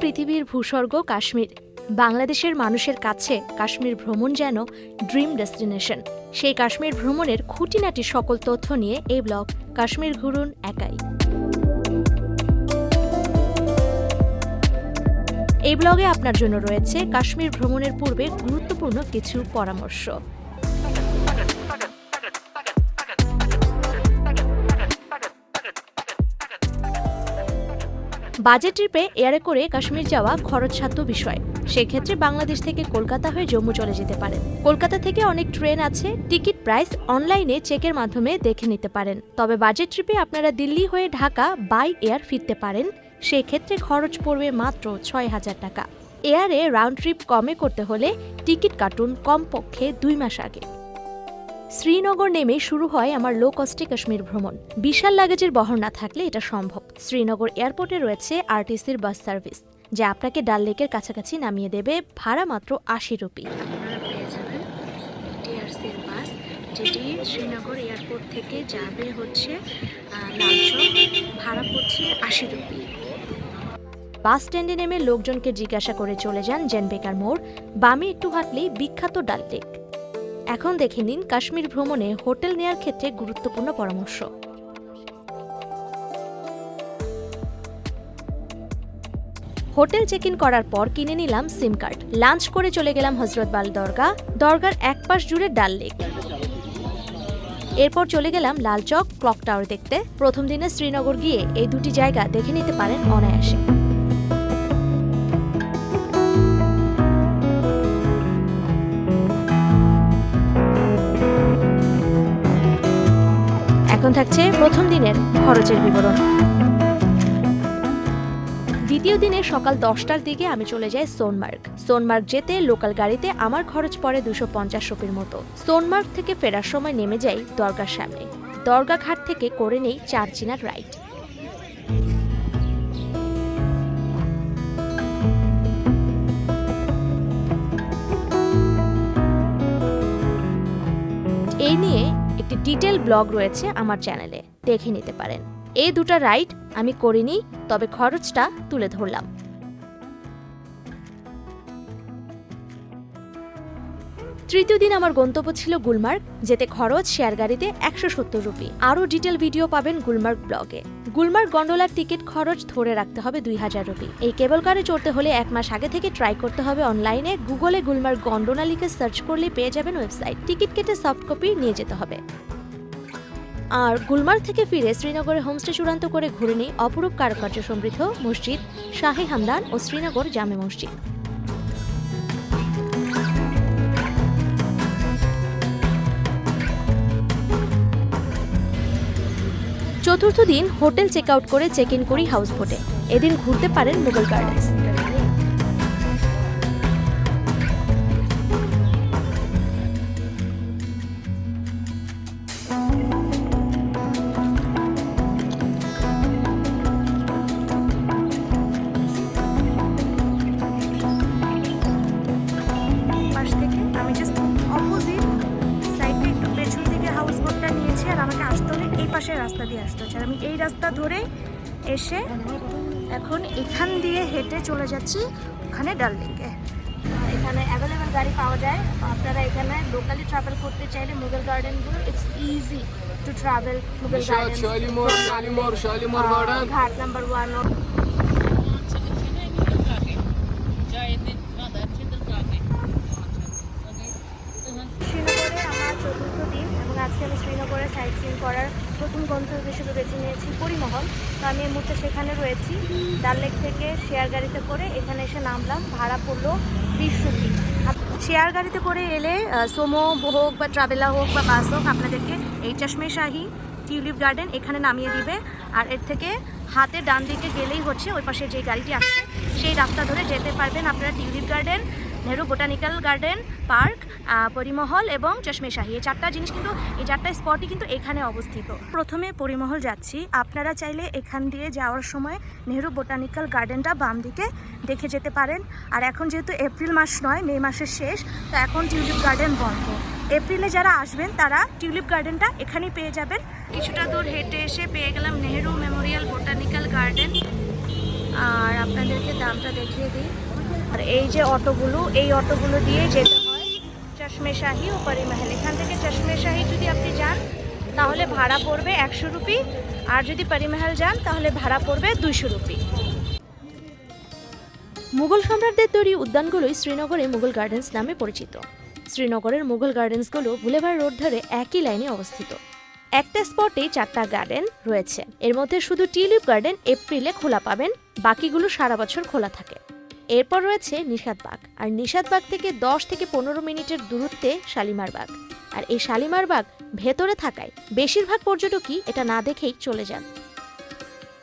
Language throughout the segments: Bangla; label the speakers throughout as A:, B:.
A: পৃথিবীর ভূস্বর্গ কাশ্মীর। বাংলাদেশের মানুষের কাছে কাশ্মীর ভ্রমণ যেন ড্রিম ডেস্টিনেশন সেই কাশ্মীর ভ্রমণের খুঁটিনাটি সকল তথ্য নিয়ে এই ব্লগ কাশ্মীর ঘুরুন একাই। এই ব্লগে আপনার জন্য রয়েছে কাশ্মীর ভ্রমণের পূর্বে গুরুত্বপূর্ণ কিছু পরামর্শ। বাজেট ট্রিপে এয়ারে করে কাশ্মীর যাওয়া খরচ খরচসাধ্য বিষয়। সেক্ষেত্রে বাংলাদেশ থেকে কলকাতা হয়ে জম্মু চলে যেতে পারেন। কলকাতা থেকে অনেক ট্রেন আছে, টিকিট প্রাইস অনলাইনে চেকের মাধ্যমে দেখে নিতে পারেন। তবে বাজেট ট্রিপে আপনারা দিল্লি হয়ে ঢাকা বাই এয়ার ফিরতে পারেন। সেক্ষেত্রে খরচ পড়বে মাত্র ছয় হাজার টাকা। এয়ারে রাউন্ড ট্রিপ কমে করতে হলে টিকিট কাটুন কমপক্ষে দুই মাস আগে। শ্রীনগর নেমে শুরু হয় আমার লো কস্টে কাশ্মীর ভ্রমণ। বিশাল লাগেজের বহর না থাকলে এটা সম্ভব। শ্রীনগর এয়ারপোর্টে রয়েছে আরটিসির বাস সার্ভিস যা আপনাকে ডাল লেকের কাছাকাছি নামিয়ে দেবে ভাড়া মাত্র আশি রুপি।
B: যেটি শ্রীনগর এয়ারপোর্ট থেকে যাবে হচ্ছে ভাড়া পড়ছে আশি রুপি।
A: বাস স্ট্যান্ডে নেমে লোকজনকে জিজ্ঞাসা করে চলে যান জেনবেকার মোড় বামে একটু হাঁটলেই বিখ্যাত ডাল লেক। এখন দেখে নিন কাশ্মীর ভ্রমণে হোটেল নেয়ার ক্ষেত্রে গুরুত্বপূর্ণ পরামর্শ। হোটেল চেক ইন করার পর কিনে নিলাম সিম কার্ড। লাঞ্চ করে চলে গেলাম হজরতবাল দরগা। দরগার এক পাশ জুড়ে ডাল লেক। এরপর চলে গেলাম লালচক ক্লক টাওয়ার দেখতে। প্রথম দিনে শ্রীনগর গিয়ে এই দুটি জায়গা দেখে নিতে পারেন অনায়াসে। এখন থাকছে প্রথম দিনের খরচের বিবরণ। দ্বিতীয় দিনে সকাল দশটার দিকে আমি চলে যাই সোনমার্গ। সোনমার্গ যেতে লোকাল গাড়িতে আমার খরচ পড়ে দুশো পঞ্চাশ রুপির মতো। সোনমার্গ থেকে ফেরার সময় নেমে যাই দরগার সামনে। দরগা ঘাট থেকে করে নেই চার চিনার রাইড। এই নিয়ে ডিটেল ব্লগ রয়েছে আমার চ্যানেলে, দেখে নিতে পারেন। এই দুটা রাইড আমি করিনি, তবে খরচটা তুলে ধরলাম। তৃতীয় দিন আমার গন্তব্য ছিল গুলমার্গ, যেতে খরচ শেয়ার গাড়িতে একশো সত্তর রুপি। আরও ডিটেল ভিডিও পাবেন গুলমার্গ ব্লগে। গুলমার্গ গন্ডোলার টিকিট খরচ ধরে রাখতে হবে দুই হাজার রুপি। এই কেবল কারে চড়তে হলে এক মাস আগে থেকে ট্রাই করতে হবে অনলাইনে। গুগলে গুলমার্গ গন্ডোলা লিখে সার্চ করলে পেয়ে যাবেন ওয়েবসাইট। টিকিট কেটে সফট কপি নিয়ে যেতে হবে। আর গুলমার্গ থেকে ফিরে শ্রীনগরে হোমস্টে চূড়ান্ত করে ঘুরে নেই অপরূপ কারুকার্য সমৃদ্ধ মসজিদ, শাহী হামদান ও শ্রীনগর জামে মসজিদ। চতুর্থ দিন হোটেল চেক আউট করে চেক ইন করি হাউস বোটে। এদিন ঘুরতে পারেন মুঘল গার্ডেন্স
B: আর আমি এই রাস্তা ধরে এসে এখন এখান দিয়ে হেঁটে চলে যাচ্ছি ওখানে ডাল লেকে এখানে অ্যাভেলেবেল গাড়ি পাওয়া যায়। আপনারা এখানে লোকালি ট্রাভেল করতে চাইলে Mughal গার্ডেনগুলো it's easy
C: to travel Mughal garden
B: ghat number one শ্রীনগরে আমার চতুর্থ দিন এবং আজকে আমি শ্রীনগরে সাইট সিন করার প্রথম গন্তব্য হিসেবে বেছে নিয়েছি পরিমহল। তো আমি এই মুহূর্তে সেখানে রয়েছি। ডাল লেক থেকে শেয়ার গাড়িতে করে এখানে এসে নামলাম। ভাড়া পড়ল বিশ রুপি। শেয়ার গাড়িতে করে এলে সোমো হোক বা ট্রাভেলা হোক বা বাস হোক, আপনাদেরকে এই চশমে শাহী টিউলিপ গার্ডেন এখানে নামিয়ে দিবে। আর এর থেকে হাতে ডান দিকে গেলেই হচ্ছে ওই পাশে যে গাড়িটি আসছে সেই রাস্তা ধরে যেতে পারবেন আপনারা tulip garden. Nehru botanical garden, park Parimahal এবং চশমে শাহী। এই চারটা জিনিস কিন্তু, এই চারটা স্পটই কিন্তু এখানে অবস্থিত। প্রথমে পরিমহল যাচ্ছি। আপনারা চাইলে এখান দিয়ে যাওয়ার সময় নেহরু বোটানিক্যাল গার্ডেনটা বাম দিকে দেখে যেতে পারেন। আর এখন যেহেতু এপ্রিল মাস নয়, মে মাসের শেষ, তো এখন টিউলিপ গার্ডেন বন্ধ। এপ্রিলে যারা আসবেন, তারা টিউলিপ গার্ডেনটা এখানেই পেয়ে যাবেন। কিছুটা দূর হেঁটে এসে পেয়ে গেলাম নেহেরু মেমোরিয়াল বোটানিক্যাল গার্ডেন। আর আপনাদেরকে দামটা দেখিয়ে দিই। আর এই যে অটোগুলো, এই অটোগুলো দিয়ে যেতে হয় চশমে শাহি ও পরিমহল এখান থেকে চশমে শাহি যদি আপনি যান, তাহলে ভাড়া পড়বে একশো রুপি। আর যদি পরিমহল যান, তাহলে ভাড়া পড়বে দুইশো রুপি।
A: মুঘল সম্রাটদের তৈরি উদ্যানগুলোই শ্রীনগরে মুঘল গার্ডেন্স নামে পরিচিত। শ্রীনগরের মুঘল গার্ডেন্সগুলো বুলেভার রোড ধরে একই লাইনে অবস্থিত। একটা স্পটে চারটা গার্ডেন রয়েছে। এর মধ্যে শুধু টিউলিপ গার্ডেন এপ্রিলে খোলা পাবেন, বাকিগুলো সারা বছর খোলা থাকে। এরপর রয়েছে নিষাদবাগ আর নিষাদবাগ থেকে দশ থেকে পনেরো মিনিটের দূরত্বে শালিমার বাগ আর এই শালিমার বাগ ভেতরে থাকায় বেশিরভাগ পর্যটকই এটা না দেখেই চলে যান।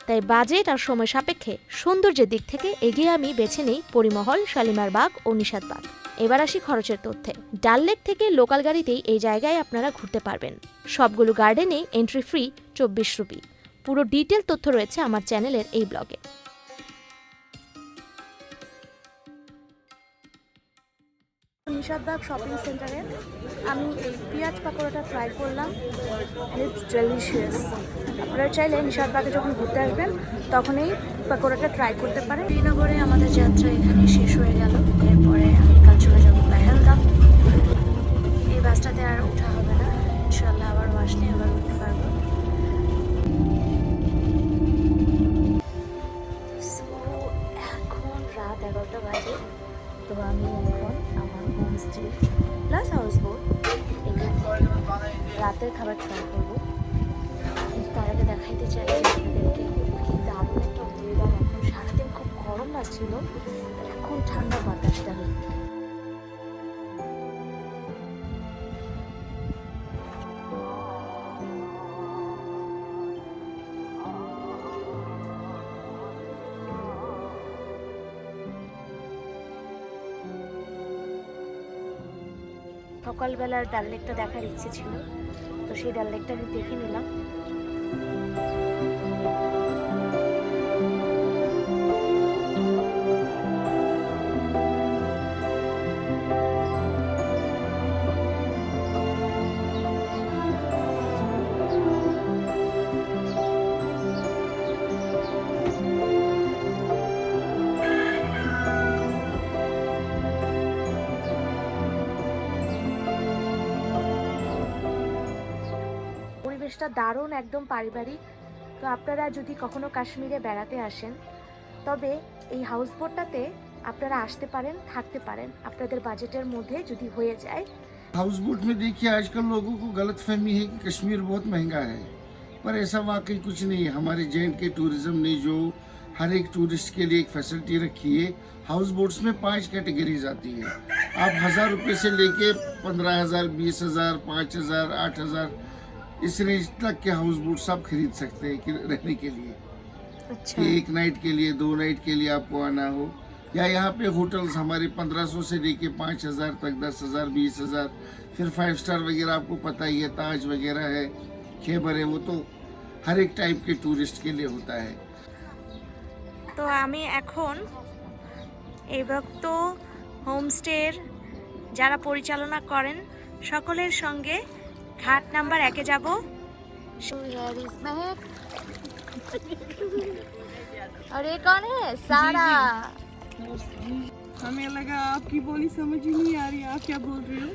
A: তাই বাজেট আর সময় সাপেক্ষে সৌন্দর্যের দিক থেকে এগিয়ে আমি বেছে নেই পরিমহল, শালিমার বাগ ও নিষাদ বাগ এবার আসি খরচের তথ্যে। ডাল লেক থেকে লোকাল গাড়িতেই এই জায়গায় আপনারা ঘুরতে পারবেন। সবগুলো গার্ডেনেই এন্ট্রি ফ্রি চব্বিশ রুপি। পুরো ডিটেল তথ্য রয়েছে আমার চ্যানেলের এই ব্লগে
B: নিষাদবাগ শপিং সেন্টারে আমি এই পেঁয়াজ পাকোড়াটা ট্রাই করলাম ইটস ডেলিশিয়াস আপনারা চাইলে নিষাদবাগে যখন ঘুরতে আসবেন তখন এই পাকোড়াটা ট্রাই করতে পারেন। শ্রীনগরে আমাদের যাত্রা এখানে শেষ হয়ে গেল। এরপরে সকালবেলার ডাল লেকটা দেখার ইচ্ছে ছিল। তো সেই ডাল লেকটা আমি দেখে নিলাম। পরিবেশটা দারুণ একদম পারিবারিক তো আপনারা যদি কখনো কাশ্মীরে বেড়াতে আসেন তবে এই হাউস বোটটাতে আপনারা আসতে পারেন থাকতে পারেন আপনাদের বাজেটের মধ্যে যদি হয়ে যায়
D: हाउस बोट में देखिए आजकल लोगों को गलत फहमी है कि कश्मीर बहुत महंगा है पर ऐसा वाकई कुछ नहीं है हमारे जे के टूरिज्म ने जो हर एक टूरिस्ट के लिए एक फैसिलिटी रखी है हाउस बोट्स में पांच कैटेगरीज आती हैं आप हज़ार रुपये से लेके पंद्रह हज़ार बीस हज़ार पाँच हज़ार आठ हज़ार इस रेंज तक के हाउस बोट्स आप खरीद सकते हैं कि रहने के लिए
B: अच्छा
D: कि एक नाइट के लिए दो नाइट के लिए आपको आना हो या यहाँ पे होटल्स हमारे 1500 से लेके पाँच हज़ार तक दस हज़ार बीस हज़ार फिर फाइव स्टार वगैरह आपको पता ही है ताज वगैरह है खेबर है वो तो हर एक टाइप के टूरिस्ट के लिए होता है
B: তো আমি এখন এবার তো হোমস্টের যারা পরিচালনা করেন সকলের সঙ্গে ঘাট নাম্বার একে যাব अरे कौन है सारा
E: हमें लगा आपकी बोली समझ ही नहीं आ रही आप क्या बोल रही हो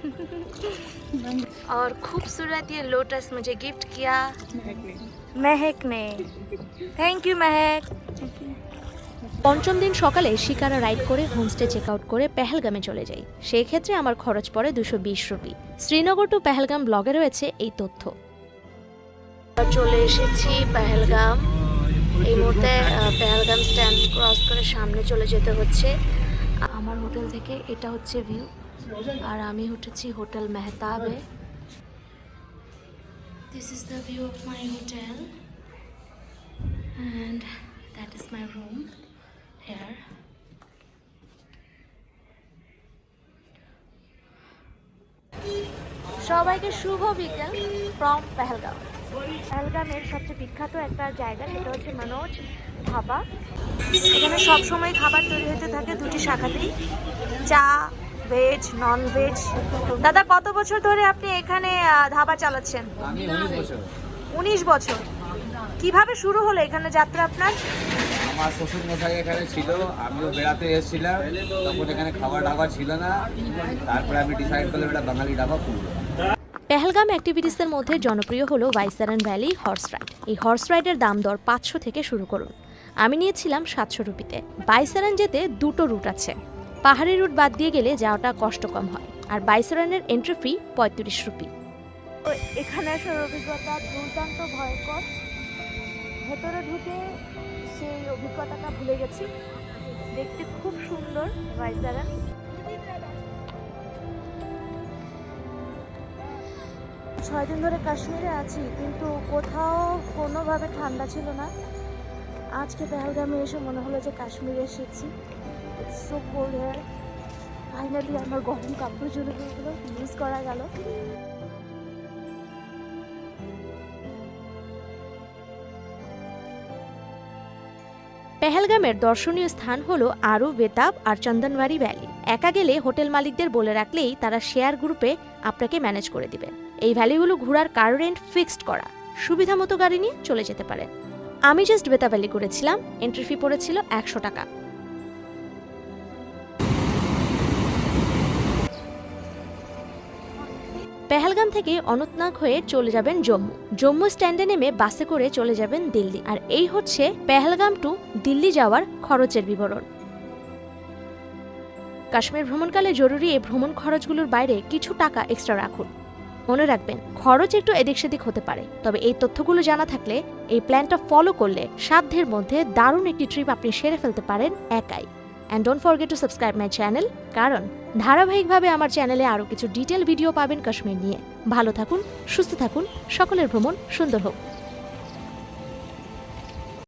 B: और खूबसूरत ये लोटस मुझे गिफ्ट किया महक ने थैंक यू महक
A: পঞ্চম দিন সকালে শিকারা রাইড করে হোমস্টে চেক আউট করে পেহেলগামে চলে যাই। সেই ক্ষেত্রে আমার খরচ পড়ে দুশো বিশ রুপি। শ্রীনগর টু পেহেলগাম ব্লগে রয়েছে এই তথ্য।
B: চলে এসেছি পেহেলগাম। এই মুহূর্তে পেহেলগাম স্ট্যান্ড ক্রস করে সামনে চলে যেতে হচ্ছে। আমার হোটেল থেকে এটা হচ্ছে ভিউ আর আমি উঠেছি hotel মেহতাবে। This is the view of my hotel and that is my room here সবাইকে শুভ বিকেল ফ্রম পেহেলগাম পেহেলগামের সবচেয়ে বিখ্যাত একটা জায়গা সেটা হচ্ছে মনোজ ধাবা। এখানে সবসময় খাবার তৈরি হতে থাকে দুটি শাখাতেই। চা ভেজ নন ভেজ দাদা কত বছর ধরে আপনি এখানে ধাবা চালাচ্ছেন? উনিশ বছর। কীভাবে শুরু হলো এখানে যাত্রা আপনার?
F: আমার শ্বশুর মশাই এখানে ছিল আমিও বেড়াতে এসেছিলাম তখন এখানে খাবার দাবার ছিল না তারপরে আমি ডিসাইড করলাম এটা বাঙালি ধাবা খুলবো
A: পেহেলগাম অ্যাক্টিভিটিসের মধ্যে জনপ্রিয় হলো বাইসারান ভ্যালি হর্স রাইড এই হর্স রাইডের দাম দর পাঁচশো থেকে শুরু করুন। আমি নিয়েছিলাম সাতশো রুপিতে। বাইসারান যেতে দুটো রুট আছে। পাহাড়ি রুট বাদ দিয়ে গেলে যাওয়াটা কষ্ট কম হয় আর বাইসারানের এন্ট্রি ফি পঁয়ত্রিশ রুপি।
B: এখানে আসার অভিজ্ঞতা দুর্দান্ত ভয়ঙ্কর। ভেতরে ঢুকে অভিজ্ঞতাটা ভুলে গেছি। দেখতে খুব সুন্দর ভাইসারা ছয় দিন ধরে কাশ্মীরে আছি, কিন্তু কোথাও কোনোভাবে ঠান্ডা ছিল না। আজকে পেহালগামে এসে মনে হলো যে কাশ্মীরে এসেছি। সো কোল্ড হেয়ার ফাইনালি আমার গরম কাপড় চুড়িগুলো ইউজ করা গেল।
A: পেহেলগামের দর্শনীয় স্থান হলো আরু, বেতাব আর চন্দনবাড়ি ভ্যালি। একা গেলে হোটেল মালিকদের বলে রাখলেই তারা শেয়ার গ্রুপে আপনাকে ম্যানেজ করে দিবে। এই ভ্যালিগুলো ঘোরার কার রেন্ট ফিক্সড করা। সুবিধা মতো গাড়ি নিয়ে চলে যেতে পারেন। আমি জাস্ট বেতাব ভ্যালি করেছিলাম। এন্ট্রি ফি পড়েছিল একশো টাকা। পেহেলগাম থেকে অনন্তনাগ হয়ে চলে যাবেন জম্মু। জম্মু স্ট্যান্ডে নেমে বাসে করে চলে যাবেন দিল্লি। আর এই হচ্ছে পেহেলগাম টু দিল্লি যাওয়ার খরচের বিবরণ। কাশ্মীর ভ্রমণকালে জরুরি এই ভ্রমণ খরচগুলোর বাইরে কিছু টাকা এক্সট্রা রাখুন। মনে রাখবেন, খরচ একটু এদিক সেদিক হতে পারে। তবে এই তথ্যগুলো জানা থাকলে, এই প্ল্যানটা ফলো করলে সাধ্যের মধ্যে দারুণ একটি ট্রিপ আপনি সেরে ফেলতে পারেন একাই। And don't forget to subscribe my channel কারণ ধারাবাহিকভাবে আমার চ্যানেলে আরও কিছু ডিটেল ভিডিও পাবেন কাশ্মীর নিয়ে। ভালো থাকুন, সুস্থ থাকুন, সকলের ভ্রমণ সুন্দর হোক।